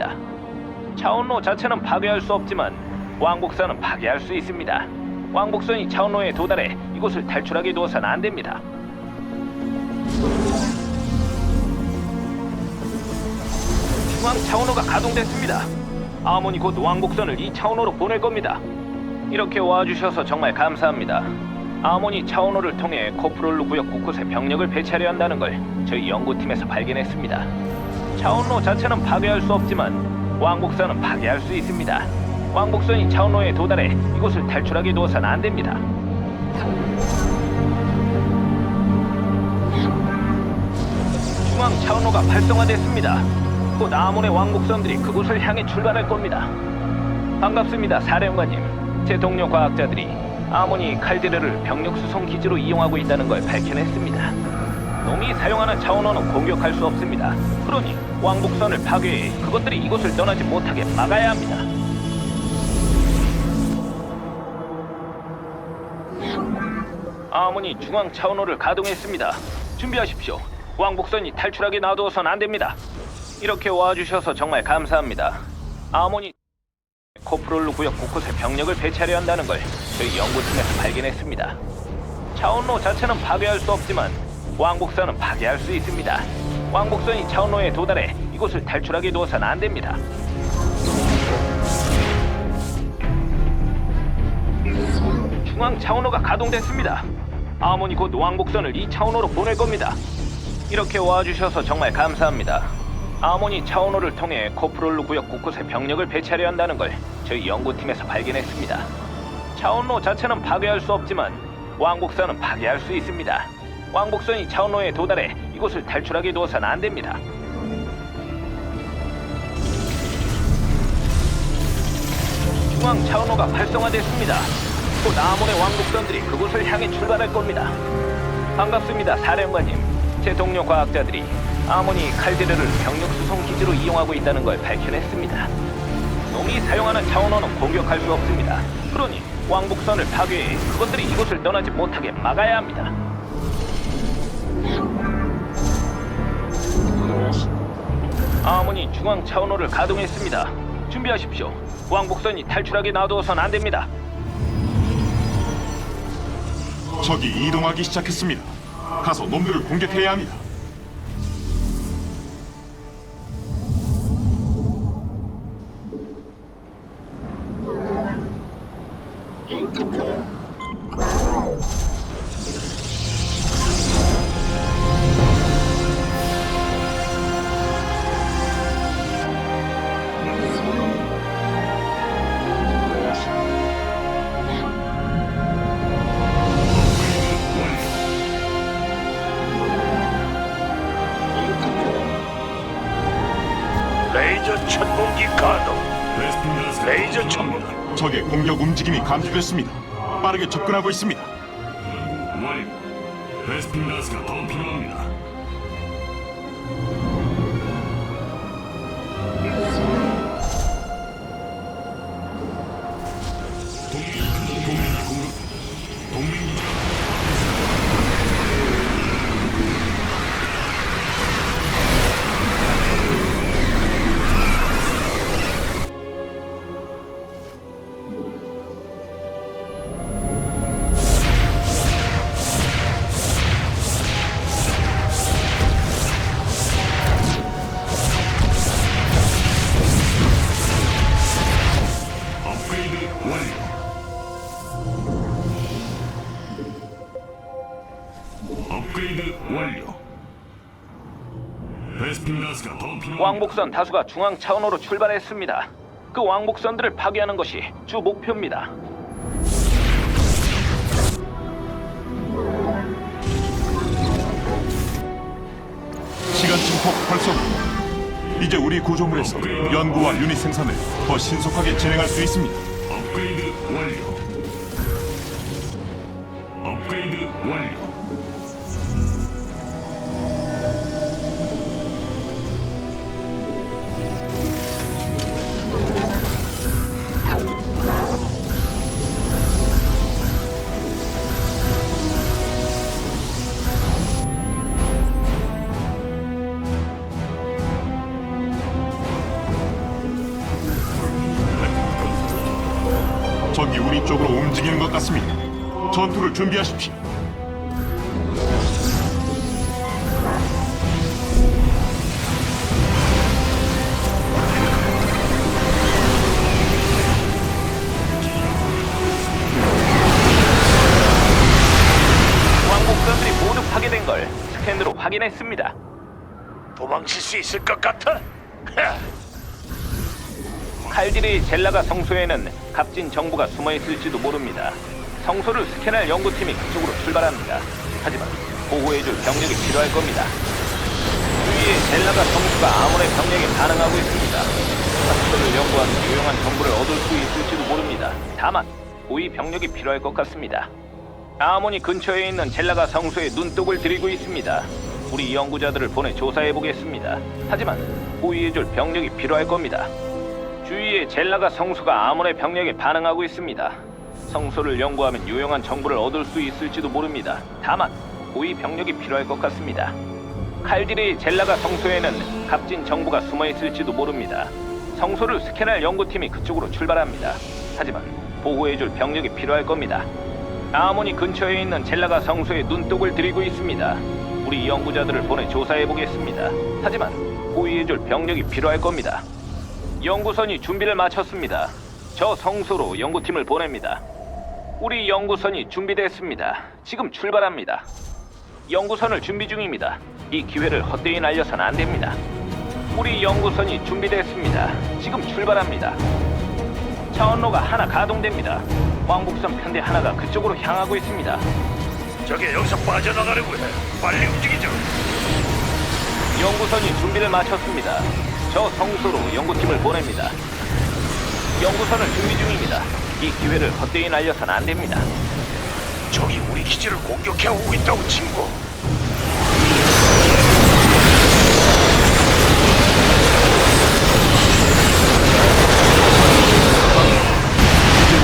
있습니다. 차원로 자체는 파괴할 수 없지만 왕복선은 파괴할 수 있습니다. 왕복선이 차원로에 도달해 이곳을 탈출하게 두어서는 안 됩니다. 중앙 차원호가 가동됐습니다. 아모니 곧 왕복선을 이 차원호로 보낼 겁니다. 이렇게 와주셔서 정말 감사합니다. 아모니 차원호를 통해 코프롤루 구역 곳곳에 병력을 배치하려 한다는 걸 저희 연구팀에서 발견했습니다. 차원로 자체는 파괴할 수 없지만 왕복선은 파괴할 수 있습니다. 왕복선이 차원로에 도달해 이곳을 탈출하게 두어서는 안 됩니다. 중앙 차원로가 활성화됐습니다. 곧 아몬의 왕복선들이 그곳을 향해 출발할 겁니다. 반갑습니다, 사령관님. 제 동료 과학자들이 아몬이 칼데르를 병력 수송 기지로 이용하고 있다는 걸 밝혀냈습니다. 놈이 사용하는 차원호는 공격할 수 없습니다. 그러니 왕복선을 파괴해 그것들이 이곳을 떠나지 못하게 막아야 합니다. 아몬이 중앙 차원호를 가동했습니다. 준비하십시오. 왕복선이 탈출하게 놔두어선 안 됩니다. 이렇게 와주셔서 정말 감사합니다. 아몬이 코프롤루 구역 곳곳에 병력을 배치하려 한다는 걸 저희 연구팀에서 발견했습니다. 차원로 자체는 파괴할 수 없지만 왕복선은 파괴할 수 있습니다. 왕복선이 차원로에 도달해 이곳을 탈출하게 두어서는 안 됩니다. 중앙 차원호가 가동됐습니다. 아모니 곧 왕복선을 이 차원호로 보낼 겁니다. 이렇게 와주셔서 정말 감사합니다. 아모니 차원호를 통해 코프롤루 구역 곳곳에 병력을 배치하려 한다는 걸 저희 연구팀에서 발견했습니다. 차원로 자체는 파괴할 수 없지만 왕복선은 파괴할 수 있습니다. 왕복선이 차원로에 도달해 이곳을 탈출하게 두어서는 안 됩니다. 중앙 차원호가 활성화됐습니다. 곧 아몬의 왕복선들이 그곳을 향해 출발할 겁니다. 반갑습니다, 사령관님. 제 동료 과학자들이 아몬이 칼데르를 병력 수송 기지로 이용하고 있다는 걸 밝혀냈습니다. 놈이 사용하는 차원호는 공격할 수 없습니다. 그러니 왕복선을 파괴해 그것들이 이곳을 떠나지 못하게 막아야 합니다. 아몬이 중앙 차원호를 가동했습니다. 준비하십시오. 왕복선이 탈출하게 놔두어선 안 됩니다. 적이 이동하기 시작했습니다. 가서 놈들을 공격해야 합니다. 움직임이 감지됐습니다. 빠르게 접근하고 있습니다. 완료. 베스핀 가스가 더 필요합니다. 왕복선 다수가 중앙 차원호로 출발했습니다. 그 왕복선들을 파괴하는 것이 주 목표입니다. 시간 증폭 활성. 이제 우리 구조물에서 연구와 유닛 생산을 더 신속하게 진행할 수 있습니다. 업그레이드 완료. 업그레이드 완료. 전투를 준비하십시오. 왕복선들이 모두 파괴된 걸 스캔으로 확인했습니다. 도망칠 수 있을 것 같아? 하, 칼질이 젤라가 성소에는 값진 정보가 숨어 있을지도 모릅니다. 성소를 스캔할 연구팀이 그쪽으로 출발합니다. 하지만 보호해줄 병력이 필요할 겁니다. 주위에 젤라가 성수가 아몬의 병력에 반응하고 있습니다. 성소를 연구하면 유용한 정보를 얻을 수 있을지도 모릅니다. 다만 고위 병력이 필요할 것 같습니다. 아모니 근처에 있는 젤라가 성소에 눈독을 들이고 있습니다. 우리 연구자들을 보내 조사해 보겠습니다. 하지만 호위해줄 병력이 필요할 겁니다. 주위에 젤라가 성소가 아몬의 병력에 반응하고 있습니다. 성소를 연구하면 유용한 정보를 얻을 수 있을지도 모릅니다. 다만 고위 병력이 필요할 것 같습니다. 칼질이 젤라가 성소에는 값진 정보가 숨어 있을지도 모릅니다. 성소를 스캔할 연구팀이 그쪽으로 출발합니다. 하지만 보호해줄 병력이 필요할 겁니다. 아모니 근처에 있는 젤라가 성소에 눈독을 들이고 있습니다. 우리 연구자들을 보내 조사해 보겠습니다. 하지만 호위해줄 병력이 필요할 겁니다. 연구선이 준비를 마쳤습니다. 저 성소로 연구팀을 보냅니다. 우리 연구선이 준비됐습니다. 지금 출발합니다. 연구선을 준비 중입니다. 이 기회를 헛되이 날려선 안 됩니다. 우리 연구선이 준비됐습니다. 지금 출발합니다. 차원로가 하나 가동됩니다. 왕복선 편대 하나가 그쪽으로 향하고 있습니다. 저게 여기서 빠져나가려고 해. 빨리 움직이죠. 연구선이 준비를 마쳤습니다. 저 성소로 연구팀을 보냅니다. 연구선을 준비 중입니다. 이 기회를 헛되이 날려선 안 됩니다. 저기 우리 기지를 공격해 오고 있다고 친구. 이제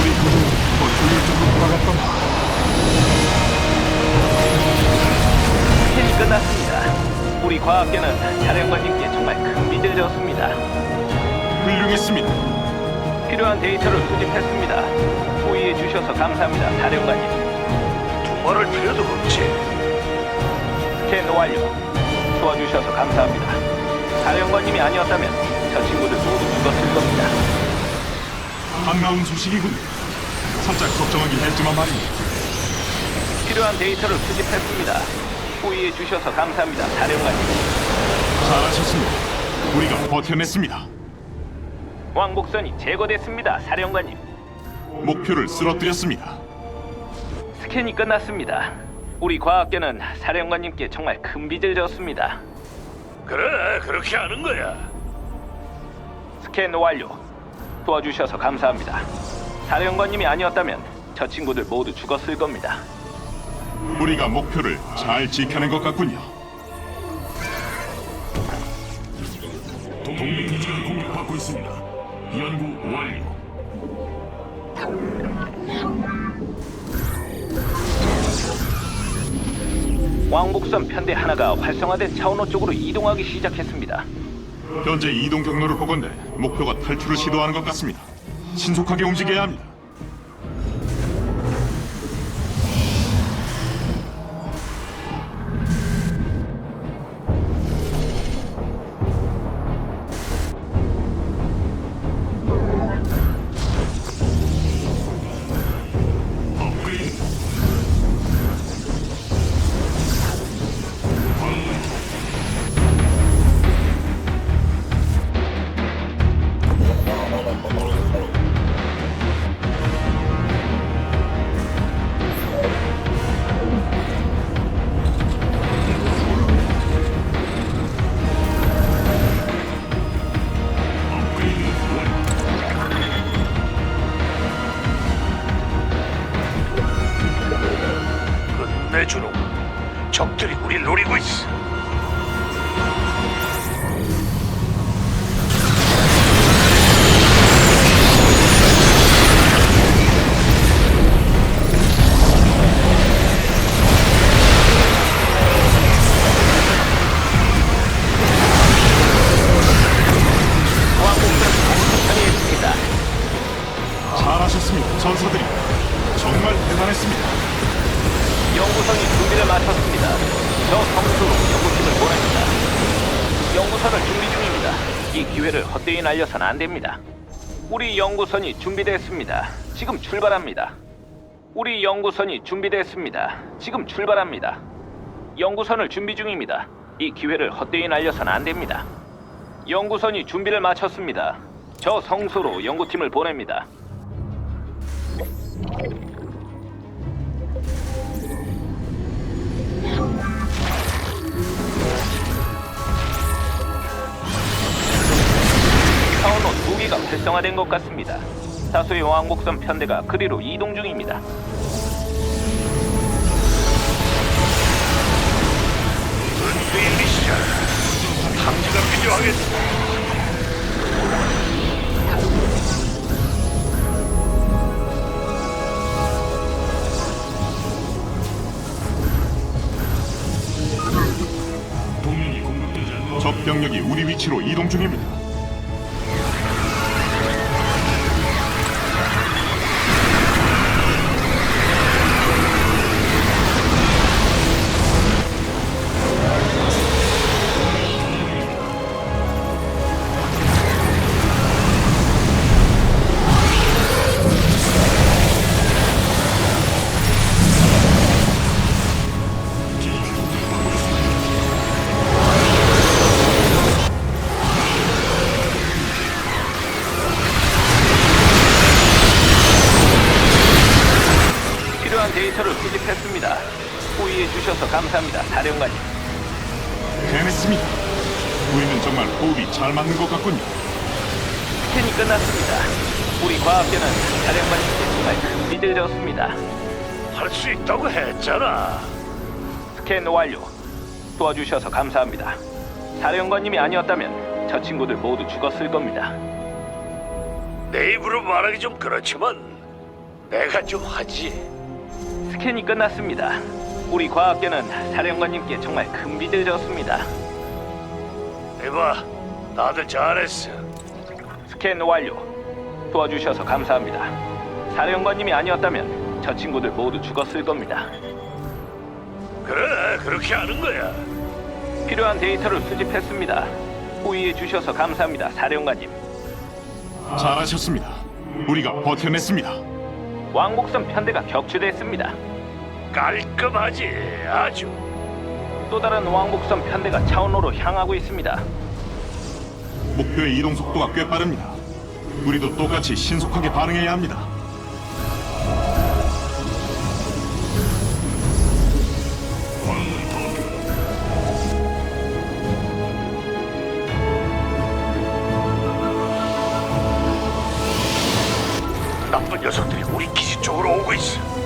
돌아갔던 끝났습니다. 우리 과학계는 사령관님께 정말 큰 빚을 졌습니다. 훌륭했습니다. 필요한 데이터를 수집했습니다. 호의해 주셔서 감사합니다, 사령관님. 두말할 필요도 없지. 스캔 완료. 도와주셔서 감사합니다. 사령관님이 아니었다면 저 친구들 모두 죽었을 겁니다. 반가운 소식이군요. 살짝 걱정하긴 했지만 말입니다. 필요한 데이터를 수집했습니다. 호의해 주셔서 감사합니다, 사령관님. 잘하셨습니다. 우리가 버텨냈습니다. 왕복선이 제거됐습니다, 사령관님. 목표를 쓰러뜨렸습니다. 스캔이 끝났습니다. 우리 과학계는 사령관님께 정말 큰 빚을 졌습니다. 그래, 그렇게 하는 거야. 스캔 완료. 도와주셔서 감사합니다. 사령관님이 아니었다면 저 친구들 모두 죽었을 겁니다. 우리가 목표를 잘 지켜낸 것 같군요. 동맹 기지가 공격받고 있습니다. 연구 완료. 왕복선 편대 하나가 활성화된 차원호 쪽으로 이동하기 시작했습니다. 현재 이동 경로를 보건대 목표가 탈출을 시도하는 것 같습니다. 신속하게 움직여야 합니다. 적들이 우리 노리고 있어. 준비 중입니다. 이 기회를 헛되이 날려선 안 됩니다. 우리 연구선이 준비됐습니다. 지금 출발합니다. 우리 연구선이 준비됐습니다. 지금 출발합니다. 연구선을 준비 중입니다. 이 기회를 헛되이 날려선 안 됩니다. 연구선이 준비를 마쳤습니다. 저 성소로 연구팀을 보냅니다. 개가 활성화된 것 같습니다. 다수의 왕복선 편대가 그리로 이동 중입니다. 은수의 미션 탐지가 않는 적 병력이 우리 위치로 이동 중입니다. 해냈습니다. 우리는 정말 호흡이 잘 맞는 것 같군요. 스캔이 끝났습니다. 우리 과학계는 사령관님께 정말 큰 빚을 졌습니다. 할 수 있다고 했잖아 스캔 완료. 도와주셔서 감사합니다. 사령관님이 아니었다면 저 친구들 모두 죽었을 겁니다. 내 입으로 말하기 좀 그렇지만 내가 좀 하지 스캔이 끝났습니다. 우리 과학계는 사령관님께 정말 큰 빚을 졌습니다. 이봐 다들 잘했어 스캔 완료. 도와주셔서 감사합니다. 사령관님이 아니었다면 저 친구들 모두 죽었을 겁니다. 그래 그렇게 하는 거야 필요한 데이터를 수집했습니다. 호의해 주셔서 감사합니다, 사령관님. 잘하셨습니다. 우리가 버텨냈습니다. 왕복선 편대가 격추됐습니다. 깔끔하지 아주 또 다른 왕복선 편대가 차원호로 향하고 있습니다. 목표의 이동 속도가 꽤 빠릅니다. 우리도 똑같이 신속하게 반응해야 합니다. 나쁜 녀석들이 우리 기지 쪽으로 오고 있어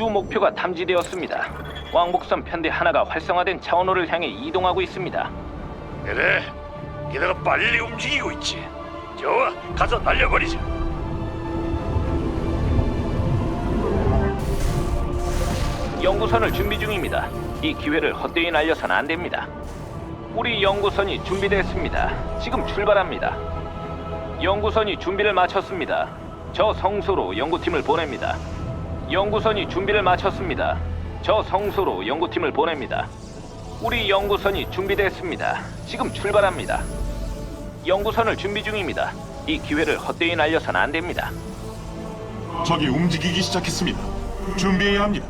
주 목표가 탐지되었습니다. 왕복선 편대 하나가 활성화된 차원호를 향해 이동하고 있습니다. 그래 얘네가 빨리 움직이고 있지 좋아 가서 날려버리자 연구선을 준비 중입니다. 이 기회를 헛되이 날려선 안 됩니다. 우리 연구선이 준비됐습니다. 지금 출발합니다. 연구선이 준비를 마쳤습니다. 저 성소로 연구팀을 보냅니다. 연구선이 준비를 마쳤습니다. 저 성소로 연구팀을 보냅니다. 우리 연구선이 준비됐습니다. 지금 출발합니다. 연구선을 준비 중입니다. 이 기회를 헛되이 날려선 안 됩니다. 적이 움직이기 시작했습니다. 준비해야 합니다.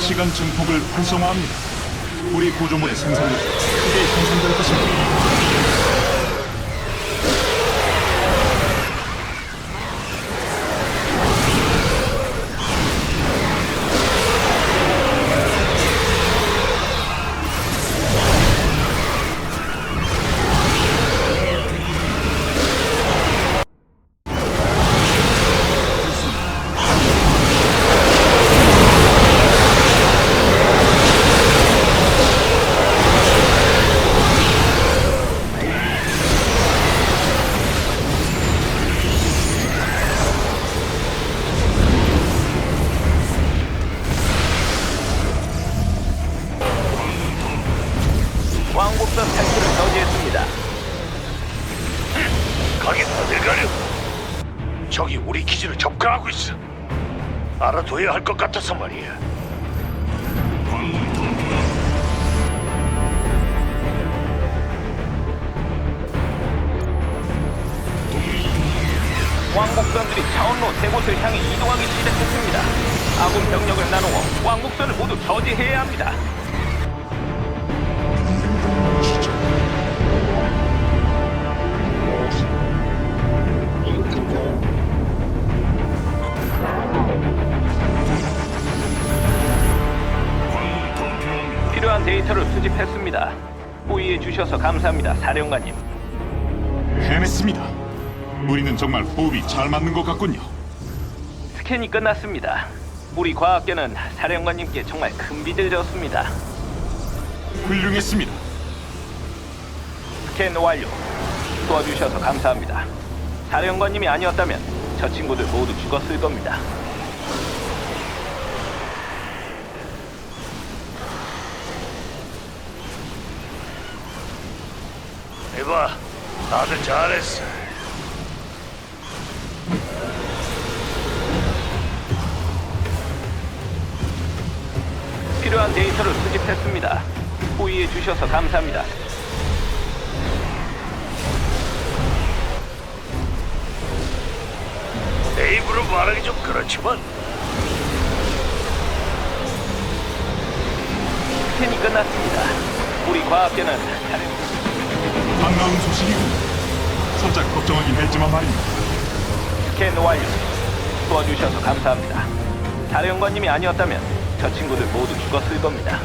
시간 증폭을 활성화합니다. 우리 구조물의 생산력이 크게 향상될 것입니다. 알아둬야 할 것 같아서 말이야. 왕복선들이 차원로 세 곳을 향해 이동하기 시작했습니다. 아군 병력을 나누어 왕복선을 모두 저지해야 합니다. 필요한 데이터를 수집했습니다. 호의해 주셔서 감사합니다, 사령관님. 해냈습니다. 우리는 정말 호흡이 잘 맞는 것 같군요. 스캔이 끝났습니다. 우리 과학계는 사령관님께 정말 큰 빚을 졌습니다. 훌륭했습니다. 스캔 완료. 도와주셔서 감사합니다. 사령관님이 아니었다면 저 친구들 모두 죽었을 겁니다. 이봐, 다들 잘했어. 필요한 데이터를 수집했습니다. 호의해 주셔서 감사합니다. 내 입으로 말하기 좀 그렇지만 스캔이 끝났습니다. 우리 과학계는 사령... 반가운 소식이군요. 살짝 걱정하긴 했지만 말입니다. 스캔 완료. 도와주셔서 감사합니다. 사령관님이 아니었다면 저 친구들 모두 죽었을 겁니다.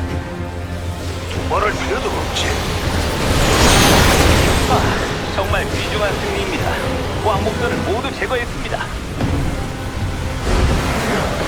말할 필요도 없지. 아, 정말 귀중한 승리입니다. 왕복선을 모두 제거했습니다.